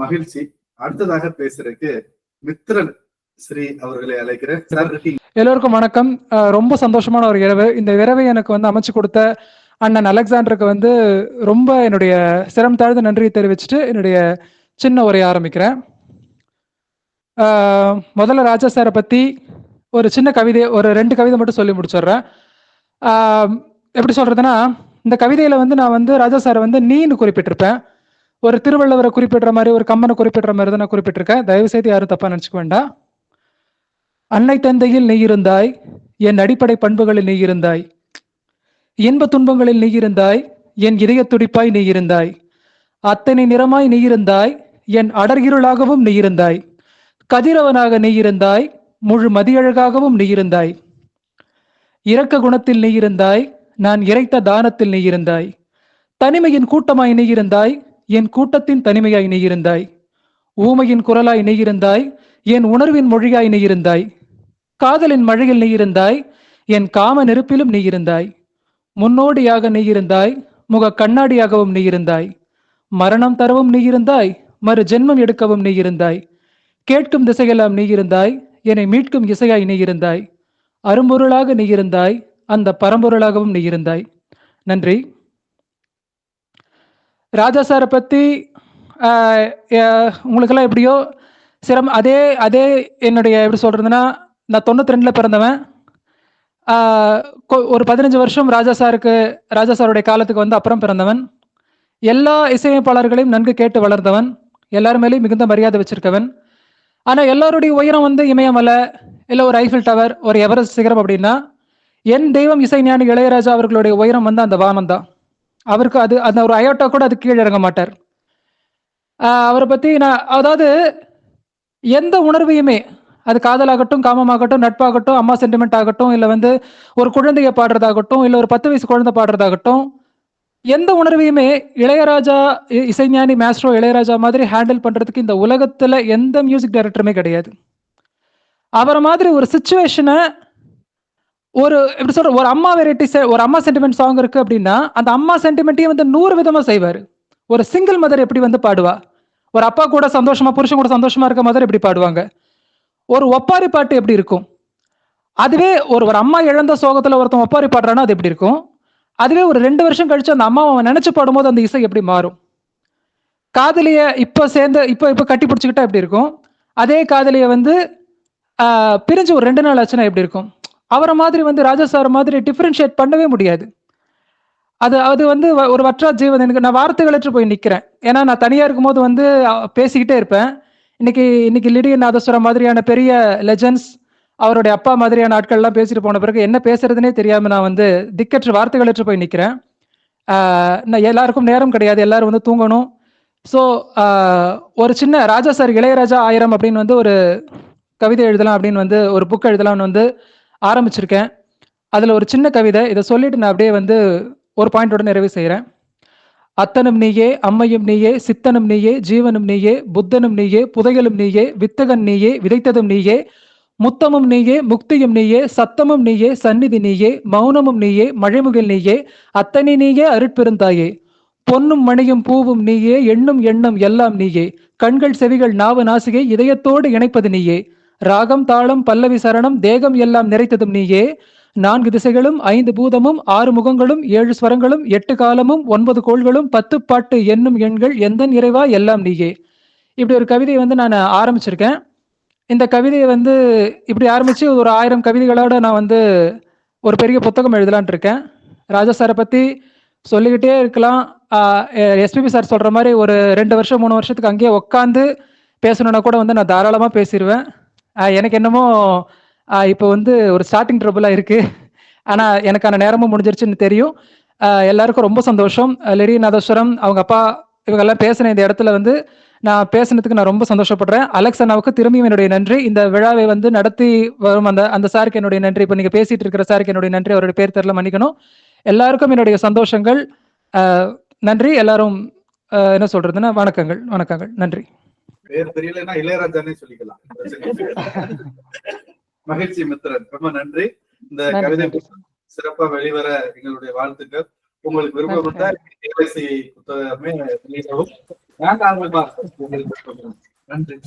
மகிழ்ச்சி. அடுத்ததாக பேசுறதுக்கு மித்ரன் ஸ்ரீ அவர்களை அழைக்கிறேன். எல்லோருக்கும் வணக்கம். ரொம்ப சந்தோஷமான ஒரு இரவு. இந்த இரவை எனக்கு வந்து அமைச்சு கொடுத்த அண்ணன் அலெக்சாண்டருக்கு வந்து ரொம்ப என்னுடைய சிரம் தாழ்ந்த நன்றியை தெரிவிச்சுட்டு என்னுடைய சின்ன உரையை ஆரம்பிக்கிறேன். முதல்ல ராஜா சாரை பத்தி ஒரு சின்ன கவிதை ஒரு ரெண்டு கவிதை மட்டும் சொல்லி முடிச்சிடுறேன். எப்படி சொல்றதுன்னா இந்த கவிதையில வந்து நான் வந்து ராஜா சாரை வந்து நீன்னு குறிப்பிட்டிருப்பேன். ஒரு திருவள்ளுவரை குறிப்பிடுற மாதிரி ஒரு கம்மனை குறிப்பிடுற மாதிரி தான் நான் குறிப்பிட்டிருக்கேன் தயவு செய்து யாரும் தப்பா நினச்சிக்க வேண்டாம் அன்னை தந்தையில் நீ இருந்தாய் என் அடிப்படை பண்புகளில் நீ இருந்தாய் இன்ப துன்பங்களில் நீ இருந்தாய் என் இதய துடிப்பாய் நீ இருந்தாய் அத்தனை நிறமாய் நீ இருந்தாய் என் அடர்கிருளாகவும் நீ இருந்தாய் கதிரவனாக நீ இருந்தாய் முழு மதியழகாகவும் நீ இருந்தாய் இரக்க குணத்தில் நீ இருந்தாய் நான் இறைத்த தானத்தில் நீ இருந்தாய் தனிமையின் கூட்டமாய் நீ இருந்தாய் என் கூட்டத்தின் தனிமையாய் நீ இருந்தாய் ஊமையின் குரலாய் நீ இருந்தாய் என் உணர்வின் மொழியாய் நீ இருந்தாய் காதலின் மழையில் நீ இருந்தாய் என் காம நெருப்பிலும் நீ இருந்தாய் முன்னோடியாக நீ இருந்தாய் முக கண்ணாடியாகவும் நீ இருந்தாய் மரணம் தரவும் நீ இருந்தாய் மறு ஜென்மம் எடுக்கவும் நீ இருந்தாய் கேட்கும் திசையெல்லாம் நீ இருந்தாய் என்னை மீட்கும் இசையாய் நீ இருந்தாய் அரும்பொருளாக நீ இருந்தாய் அந்த பரம்பொருளாகவும் நீ இருந்தாய் நன்றி ராஜா சாரை பத்தி உங்களுக்கெல்லாம் எப்படியோ சிரம் அதே அதே என்னுடைய எப்படி சொல்றதுன்னா நான் தொண்ணூத்தி ரெண்டுல பிறந்தவன் ஒரு பதினஞ்சு வருஷம் ராஜா சாருக்கு ராஜா சாருடைய காலத்துக்கு வந்து அப்புறம் பிறந்தவன். எல்லா இசையமைப்பாளர்களையும் நன்கு கேட்டு வளர்ந்தவன். எல்லார் மேலேயும் மிகுந்த மரியாதை வச்சிருக்கவன். ஆனால் எல்லாருடைய உயரம் வந்து இமயமலை இல்லை ஒரு ஐஃபில் டவர் ஒரு எவரெஸ்ட் சிகரம் அப்படின்னா என் தெய்வம் இசைஞானி இளையராஜா அவர்களுடைய உயரம் வந்து அந்த வானம் தான் அவருக்கு அது அந்த ஒரு அயோட்டா கூட அது கீழே இறங்க மாட்டார். அவரை பத்தி நான் அதாவது எந்த உணர்வையுமே அது காதலாகட்டும் காமமாகட்டும் நட்பாகட்டும் அம்மா சென்டிமெண்ட் ஆகட்டும் இல்லை வந்து ஒரு குழந்தைய பாடுறதாகட்டும் இல்லை ஒரு பத்து வயசு குழந்தை பாடுறதாகட்டும் எந்த உணர்வையுமே இளையராஜா இ- இசைஞானி மேஸ்ட்ரோ இளையராஜா மாதிரி ஹேண்டில் பண்றதுக்கு இந்த உலகத்துல எந்த மியூசிக் டைரக்டருமே கிடையாது. அவரை மாதிரி ஒரு சுச்சுவேஷனை ஒரு எப்படி சொல்ற ஒரு அம்மா வெரைட்டி ஒரு அம்மா சென்டிமெண்ட் சாங் இருக்கு அப்படின்னா அந்த அம்மா சென்டிமெண்ட்டையும் வந்து நூறு விதமா செய்வார். ஒரு சிங்கிள் மதர் எப்படி வந்து பாடுவா? ஒரு அப்பா கூட சந்தோஷமா புருஷன் கூட சந்தோஷமா இருக்க மதர் எப்படி பாடுவாங்க? ஒரு ஒப்பாரி பாட்டு எப்படி இருக்கும்? அதுவே ஒரு ஒரு அம்மா இழந்த சோகத்துல ஒருத்தன் ஒப்பாரி பாடுறான்னா அது எப்படி இருக்கும்? அதுவே ஒரு ரெண்டு வருஷம் கழிச்சு அந்த அம்மாவை அவன் நினைச்சு பாடும்போது அந்த இசை எப்படி மாறும்? காதலிய இப்ப சேர்ந்து இப்ப இப்ப கட்டி பிடிச்சுக்கிட்டா எப்படி இருக்கும்? அதே காதலிய வந்து பிரிஞ்சு ஒரு ரெண்டு நாள் ஆச்சுன்னா எப்படி இருக்கும்? அவரை மாதிரி வந்து ராஜா சார் மாதிரி டிஃப்ரென்ஷியேட் பண்ணவே முடியாது. அது அது வந்து வ- ஒரு வற்றா ஜீவன். எனக்கு நான் வார்த்தைகளற்று போய் நிற்கிறேன் ஏன்னா நான் தனியாக இருக்கும்போது வந்து பேசிக்கிட்டே இருப்பேன். இன்னைக்கு இன்னைக்கு லிடியன் நாதஸ்வரம் மாதிரியான பெரிய லெஜண்ட்ஸ் அவருடைய அப்பா மாதிரியான ஆட்கள்லாம் பேசிட்டு போன பிறகு என்ன பேசுறதுனே தெரியாமல் நான் வந்து திக்கற்று வார்த்தைகளற்று போய் நிற்கிறேன் நான் எல்லாருக்கும் நேரம் கிடையாது. எல்லாரும் வந்து தூங்கணும். ஸோ ஒரு சின்ன ராஜா சார் இளையராஜா ஆயிரம் அப்படின்னு வந்து ஒரு கவிதை எழுதலாம் அப்படின்னு வந்து ஒரு புக் எழுதலாம்னு வந்து ஆரம்பிச்சிருக்கேன். அதில் ஒரு சின்ன கவிதை இதை சொல்லிட்டு நான் அப்படியே வந்து ஒரு பாயிண்டோட நிறைவு செய்கிறேன் அத்தனும் நீயே அம்மையும் நீயே சித்தனும் நீயே ஜீவனும் நீயே புத்தனும் நீயே புதையலும் நீயே வித்தகன் நீயே விதைத்ததும் நீயே முத்தமும் நீயே முக்தியும் நீயே சத்தமும் நீயே சந்நிதி நீயே மௌனமும் நீயே மழைமுகில் நீயே அத்தனை நீயே அருட்பெருந்தாயே பொன்னும் மணியும் பூவும் நீயே எண்ணும் எண்ணம் எல்லாம் நீயே. கண்கள் செவிகள் நாவு நாசிகை இதயத்தோடு இணைப்பது நீயே. ராகம் தாளம் பல்லவி சரணம் தேகம் எல்லாம் நிறைத்ததும் நீயே. நான்கு திசைகளும் ஐந்து பூதமும் ஆறு முகங்களும் ஏழு ஸ்வரங்களும் எட்டு காலமும் ஒன்பது கோள்களும் பத்து பாட்டு என்னும் எண்கள் எந்த இறைவா? எல்லாம் நீயே. இப்படி ஒரு கவிதையை வந்து நான் ஆரம்பிச்சிருக்கேன். இந்த கவிதையை வந்து இப்படி ஆரம்பிச்சு ஒரு ஆயிரம் கவிதைகளோட நான் வந்து ஒரு பெரிய புத்தகம் எழுதலான் இருக்கேன். ராஜா சாரை பத்தி சொல்லிக்கிட்டே இருக்கலாம். எஸ்பிபி சார் சொல்ற மாதிரி ஒரு ரெண்டு வருஷம் மூணு வருஷத்துக்கு அங்கேயே உட்காந்து பேசணும்னா கூட வந்து நான் தாராளமா பேசிடுவேன் எனக்கு என்னமோ இப்போ வந்து ஒரு ஸ்டார்டிங் ட்ரபுளாக இருக்குது ஆனால் எனக்கான நேரமும் முடிஞ்சிருச்சுன்னு தெரியும். எல்லாருக்கும் ரொம்ப சந்தோஷம். லெரி நாதஸ்வரம் அவங்க அப்பா இவங்க எல்லாம் பேசின இந்த இடத்துல வந்து நான் பேசுனதுக்கு நான் ரொம்ப சந்தோஷப்படுறேன். அலெக்ஸ் அண்ணாவுக்கு திரும்பியும் என்னுடைய நன்றி. இந்த விழாவை வந்து நடத்தி வரும் அந்த அந்த சாருக்கு என்னுடைய நன்றி. இப்போ நீங்கள் பேசிட்டு இருக்கிற சாருக்கு என்னுடைய நன்றி. அவருடைய பேர் தெரில மன்னிக்கணும். எல்லாருக்கும் என்னுடைய சந்தோஷங்கள். நன்றி. எல்லாரும் என்ன சொல்றதுன்னா வணக்கங்கள். வணக்கங்கள். நன்றி. பேர் தெரியலன்னா இளையராஜானே சொல்லிக்கலாம். மகிழ்ச்சி மித்ரன் ரொம்ப நன்றி. இந்த கவிதை. சிறப்பா வெளிவர எங்களுடைய வாழ்த்துக்கள். உங்களுக்கு இருந்தா கேவைசி புத்தகமே வெளியிடவும். வேண்டாம் உங்களுக்கு நன்றி.